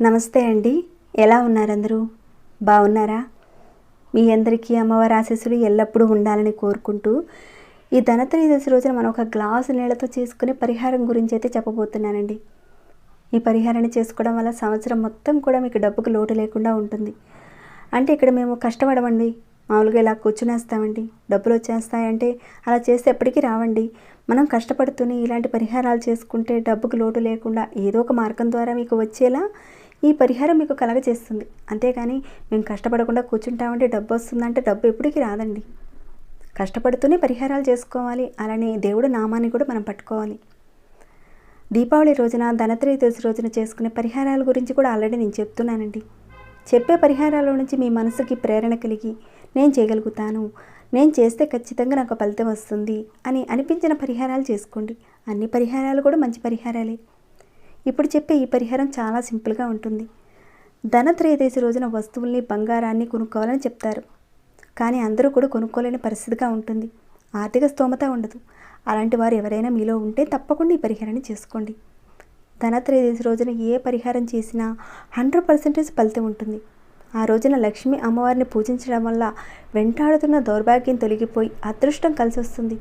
నమస్తే అండి. ఎలా ఉన్నారు అందరూ బాగున్నారా? మీ అందరికీ అమ్మవారి ఆశీస్సులు ఎల్లప్పుడూ ఉండాలని కోరుకుంటూ ఈ ధనత్రయోదశి రోజున మనం ఒక గ్లాసు నీళ్ళతో చేసుకునే పరిహారం గురించి అయితే చెప్పబోతున్నానండి. ఈ పరిహారాన్ని చేసుకోవడం వల్ల సంవత్సరం మొత్తం కూడా మీకు డబ్బుకు లోటు లేకుండా ఉంటుంది. అంటే ఇక్కడ మేము కష్టపడమండి. మామూలుగా ఇలా కూర్చునేస్తామండి డబ్బులు వచ్చేస్తాయంటే అలా చేస్తే ఎప్పటికీ రావండి. మనం కష్టపడుతూనే ఇలాంటి పరిహారాలు చేసుకుంటే డబ్బుకు లోటు లేకుండా ఏదో ఒక మార్గం ద్వారా మీకు వచ్చేలా ఈ పరిహారం మీకు కలగజేస్తుంది. అంతేకాని మేము కష్టపడకుండా కూర్చుంటామంటే డబ్బు వస్తుందంటే డబ్బు ఎప్పటికీ రాదండి. కష్టపడుతూనే పరిహారాలు చేసుకోవాలి. అలానే దేవుడు నామాన్ని కూడా మనం పట్టుకోవాలి. దీపావళి రోజున ధనత్రయోదశి రోజున చేసుకునే పరిహారాల గురించి కూడా ఆల్రెడీ నేను చెప్తున్నానండి. చెప్పే పరిహారాల నుంచి మీ మనసుకి ప్రేరణ కలిగి నేను చేయగలుగుతాను. నేను చేస్తే ఖచ్చితంగా నాకు ఫలితం వస్తుంది అని అనిపించిన పరిహారాలు చేసుకోండి. అన్ని పరిహారాలు కూడా మంచి పరిహారాలే. ఇప్పుడు చెప్పే ఈ పరిహారం చాలా సింపుల్గా ఉంటుంది. ధనత్రయోదశి రోజున వస్తువుల్ని బంగారాన్ని కొనుక్కోవాలని చెప్తారు. కానీ అందరూ కూడా కొనుక్కోలేని పరిస్థితిగా ఉంటుంది. ఆర్థిక స్తోమత ఉండదు. అలాంటి వారు ఎవరైనా మీలో ఉంటే తప్పకుండా ఈ పరిహారాన్ని చేసుకోండి. ధనత్రయోదశి రోజున ఏ పరిహారం చేసినా హండ్రెడ్ పర్సెంటేజ్ ఫలితం ఉంటుంది. ఆ రోజున లక్ష్మి అమ్మవారిని పూజించడం వల్ల వెంటాడుతున్న దౌర్భాగ్యం తొలగిపోయి అదృష్టం కలిసి వస్తుంది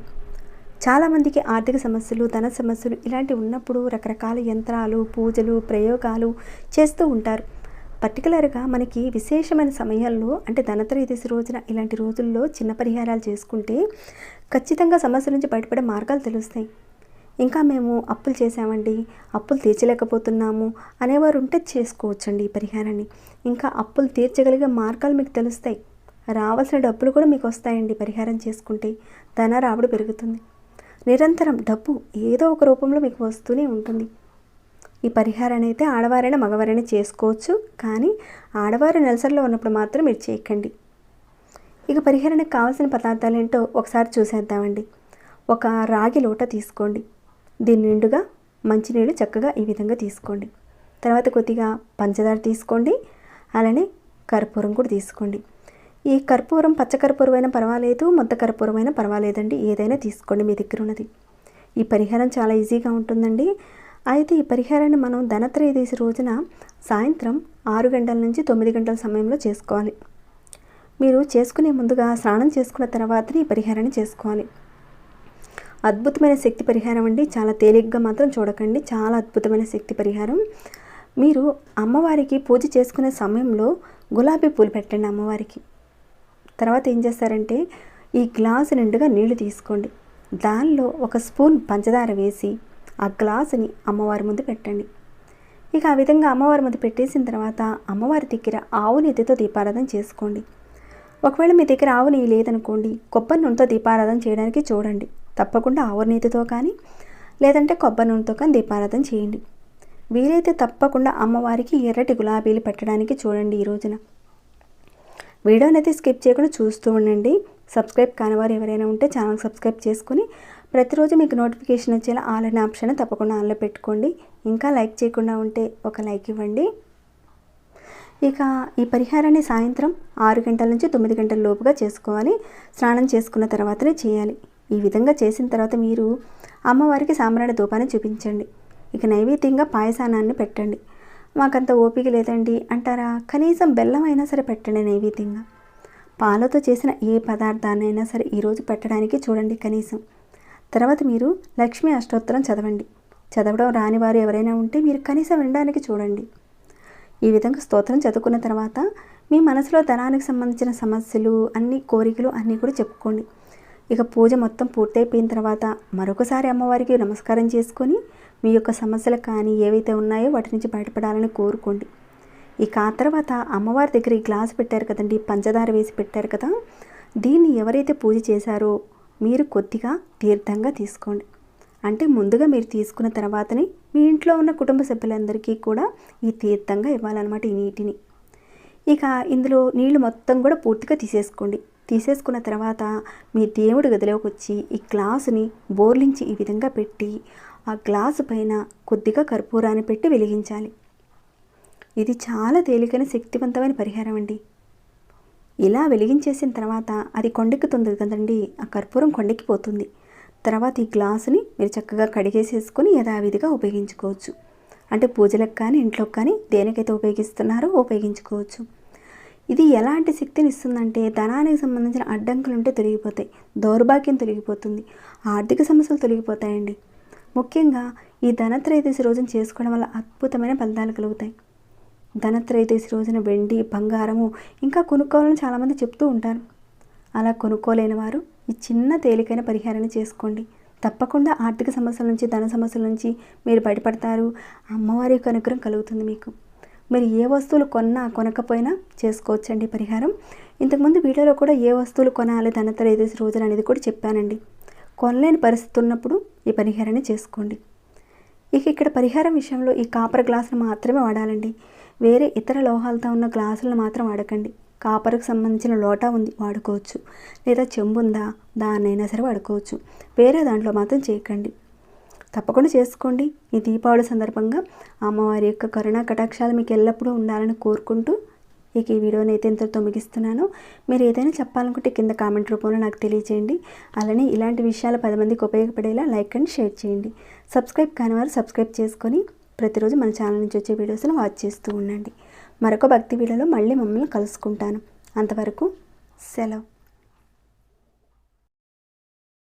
చాలామందికి ఆర్థిక సమస్యలు ధన సమస్యలు ఇలాంటివి ఉన్నప్పుడు రకరకాల యంత్రాలు పూజలు ప్రయోగాలు చేస్తూ ఉంటారు. పర్టికులర్గా మనకి విశేషమైన సమయాల్లో అంటే ధనత్రయోదశి రోజున ఇలాంటి రోజుల్లో చిన్న పరిహారాలు చేసుకుంటే ఖచ్చితంగా సమస్య నుంచి బయటపడే మార్గాలు తెలుస్తాయి. ఇంకా మేము అప్పులు చేసామండి అప్పులు తీర్చలేకపోతున్నాము అనేవారు ఉంటే చేసుకోవచ్చండి ఈ పరిహారాన్ని. ఇంకా అప్పులు తీర్చగలిగే మార్గాలు మీకు తెలుస్తాయి. రావాల్సిన డబ్బులు కూడా మీకు వస్తాయండి పరిహారం చేసుకుంటే. ధన రాబడి పెరుగుతుంది. నిరంతరం డబ్బు ఏదో ఒక రూపంలో మీకు వస్తూనే ఉంటుంది. ఈ పరిహారాన్ని అయితే ఆడవారైనా మగవారైనా చేసుకోవచ్చు. కానీ ఆడవారు నెలసరిలో ఉన్నప్పుడు మాత్రం మీరు చేయకండి. ఇక పరిహారానికి కావాల్సిన పదార్థాలు ఏంటో ఒకసారి చూసేద్దామండి. ఒక రాగి లోట తీసుకోండి. దీని నిండుగా మంచినీళ్ళు చక్కగా ఈ విధంగా తీసుకోండి. తర్వాత కొద్దిగా పంచదార తీసుకోండి. అలానే కర్పూరం కూడా తీసుకోండి. ఈ కర్పూరం పచ్చకర్పూరం అయినా పర్వాలేదు మొత్త కర్పూరం అయినా పర్వాలేదండి. ఏదైనా తీసుకోండి మీ దగ్గర ఉన్నది. ఈ పరిహారం చాలా ఈజీగా ఉంటుందండి. అయితే ఈ పరిహారాన్ని మనం ధనత్రయోదశి రోజున సాయంత్రం ఆరు గంటల నుంచి తొమ్మిది గంటల సమయంలో చేసుకోవాలి. మీరు చేసుకునే ముందుగా స్నానం చేసుకున్న తర్వాతనే ఈ పరిహారాన్ని చేసుకోవాలి. అద్భుతమైన శక్తి పరిహారం అండి. చాలా తేలిగ్గా మాత్రం చూడకండి. చాలా అద్భుతమైన శక్తి పరిహారం. మీరు అమ్మవారికి పూజ చేసుకునే సమయంలో గులాబీ పూలు పెట్టండి అమ్మవారికి. తర్వాత ఏం చేస్తారంటే ఈ గ్లాసు నిండుగా నీళ్ళు తీసుకోండి. దానిలో ఒక స్పూన్ పంచదార వేసి ఆ గ్లాసుని అమ్మవారి ముందు పెట్టండి. ఇక ఆ విధంగా అమ్మవారి ముందు పెట్టేసిన తర్వాత అమ్మవారి దగ్గర ఆవు నెత్తితో దీపారాధన చేసుకోండి. ఒకవేళ మీ దగ్గర ఆవు నెయ్యి లేదనుకోండి కొబ్బరి నూనెతో దీపారాధన చేయడానికి చూడండి. తప్పకుండా ఆవు నీతితో కానీ లేదంటే కొబ్బరి నూనెతో కానీ దీపారాధన చేయండి. వీలైతే తప్పకుండా అమ్మవారికి ఎర్రటి గులాబీలు పెట్టడానికి చూడండి ఈ రోజున. వీడియోని అయితే స్కిప్ చేయకుండా చూస్తూ ఉండండి. సబ్స్క్రైబ్ కాని వారు ఎవరైనా ఉంటే ఛానల్ సబ్స్క్రైబ్ చేసుకుని ప్రతిరోజు మీకు నోటిఫికేషన్ వచ్చేలా ఆల్ అనే ఆప్షన్ తప్పకుండా ఆన్లో పెట్టుకోండి. ఇంకా లైక్ చేయకుండా ఉంటే ఒక లైక్ ఇవ్వండి. ఇక ఈ పరిహారాన్ని సాయంత్రం ఆరు గంటల నుంచి తొమ్మిది గంటల లోపుగా చేసుకోవాలి. స్నానం చేసుకున్న తర్వాతనే చేయాలి. ఈ విధంగా చేసిన తర్వాత మీరు అమ్మవారికి సాంబ్రాణి ధూపాన్ని చూపించండి. ఇక నైవేద్యంగా పాయసానాన్ని పెట్టండి. మాకంత ఓపిక లేదండి అంటారా? కనీసం బెల్లం అయినా సరే పెట్టండి నైవేద్యంగా. పాలతో చేసిన ఏ పదార్థాన్నైనా సరే ఈరోజు పెట్టడానికి చూడండి కనీసం. తర్వాత మీరు లక్ష్మీ అష్టోత్తరం చదవండి. చదవడం రాని వారు ఎవరైనా ఉంటే మీరు కనీసం వినడానికి చూడండి. ఈ విధంగా స్తోత్రం చదువుకున్న తర్వాత మీ మనసులో ధనానికి సంబంధించిన సమస్యలు అన్ని కోరికలు అన్నీ కూడా చెప్పుకోండి. ఇక పూజ మొత్తం పూర్తయిపోయిన తర్వాత మరొకసారి అమ్మవారికి నమస్కారం చేసుకొని మీ యొక్క సమస్యలు కానీ ఏవైతే ఉన్నాయో వాటి నుంచి బయటపడాలని కోరుకోండి. ఇక ఆ తర్వాత అమ్మవారి దగ్గర ఈ గ్లాస్ పెట్టారు కదండి పంచదార వేసి పెట్టారు కదా దీన్ని ఎవరైతే పూజ చేశారో మీరు కొద్దిగా తీర్థంగా తీసుకోండి. అంటే ముందుగా మీరు తీసుకున్న తర్వాతనే మీ ఇంట్లో ఉన్న కుటుంబ సభ్యులందరికీ కూడా ఈ తీర్థంగా ఇవ్వాలన్నమాట ఈ నీటిని. ఇక ఇందులో నీళ్ళు మొత్తం కూడా పూర్తిగా తీసేసుకోండి. తీసేసుకున్న తర్వాత మీ దేవుడి గదిలోకి వచ్చి ఈ గ్లాసుని బోర్లించి ఈ విధంగా పెట్టి ఆ గ్లాసు పైన కొద్దిగా కర్పూరాన్ని పెట్టి వెలిగించాలి. ఇది చాలా తేలికైన శక్తివంతమైన పరిహారం అండి. ఇలా వెలిగించేసిన తర్వాత అది కొండెక్కుతుంది కదండి ఆ కర్పూరం కొండెక్కిపోతుంది తర్వాత ఈ గ్లాసుని మీరు చక్కగా కడిగేసేసుకొని యథావిధిగా ఉపయోగించుకోవచ్చు. అంటే పూజలకు కానీ ఇంట్లోకి కానీ దేనికైతే ఉపయోగిస్తున్నారో ఉపయోగించుకోవచ్చు. ఇది ఎలాంటి శక్తిని ఇస్తుందంటే ధనానికి సంబంధించిన అడ్డంకులు ఉంటే తొలగిపోతాయి దౌర్భాగ్యం తొలగిపోతుంది ఆర్థిక సమస్యలు తొలగిపోతాయండి. ముఖ్యంగా ఈ ధనత్రయోదశి రోజున చేసుకోవడం వల్ల అద్భుతమైన ఫలితాలు కలుగుతాయి. ధనత్రయోదశి రోజున వెండి బంగారము ఇంకా కొనుక్కోవాలని చాలామంది చెప్తూ ఉంటారు. అలా కొనుక్కోలేని వారు ఈ చిన్న తేలికైన పరిహారాన్ని చేసుకోండి. తప్పకుండా ఆర్థిక సమస్యల నుంచి ధన సమస్యల నుంచి మీరు బయటపడతారు. అమ్మవారి యొక్క అనుగ్రహం కలుగుతుంది మీకు. మీరు ఏ వస్తువులు కొన్నా కొనకపోయినా చేసుకోవచ్చండి పరిహారం. ఇంతకుముందు వీడియోలో కూడా ఏ వస్తువులు కొనాలి ధనత్రయోదశి రోజున అనేది కూడా చెప్పానండి. కొనలేని పరిస్థితి ఉన్నప్పుడు ఈ పరిహారాన్ని చేసుకోండి. ఇక ఇక్కడ పరిహారం విషయంలో ఈ కాపర్ గ్లాసులు మాత్రమే వాడాలండి. వేరే ఇతర లోహాలతో ఉన్న గ్లాసులను మాత్రం వాడకండి. కాపర్కు సంబంధించిన లోటా ఉంది వాడుకోవచ్చు. లేదా చెంబు ఉందా దాన్నైనా సరే వాడుకోవచ్చు. వేరే దాంట్లో మాత్రం చేయకండి. తప్పకుండా చేసుకోండి. ఈ దీపావళి సందర్భంగా అమ్మవారి యొక్క కరుణా కటాక్షాలు మీకు ఎల్లప్పుడూ ఉండాలని కోరుకుంటూ ఇక ఈ వీడియోని అయితే ఇంతటితో ముగిస్తున్నాను. మీరు ఏదైనా చెప్పాలనుకుంటే కింద కామెంట్ రూపంలో నాకు తెలియచేయండి. అలానే ఇలాంటి విషయాలు పది మందికి ఉపయోగపడేలా లైక్ అండ్ షేర్ చేయండి. సబ్స్క్రైబ్ కాని వారు సబ్స్క్రైబ్ చేసుకొని ప్రతిరోజు మన ఛానల్ నుంచి వచ్చే వీడియోస్ని వాచ్ చేస్తూ ఉండండి. మరొక భక్తి వీడియోలో మళ్ళీ మమ్మల్ని కలుసుకుంటాను. అంతవరకు సెలవు.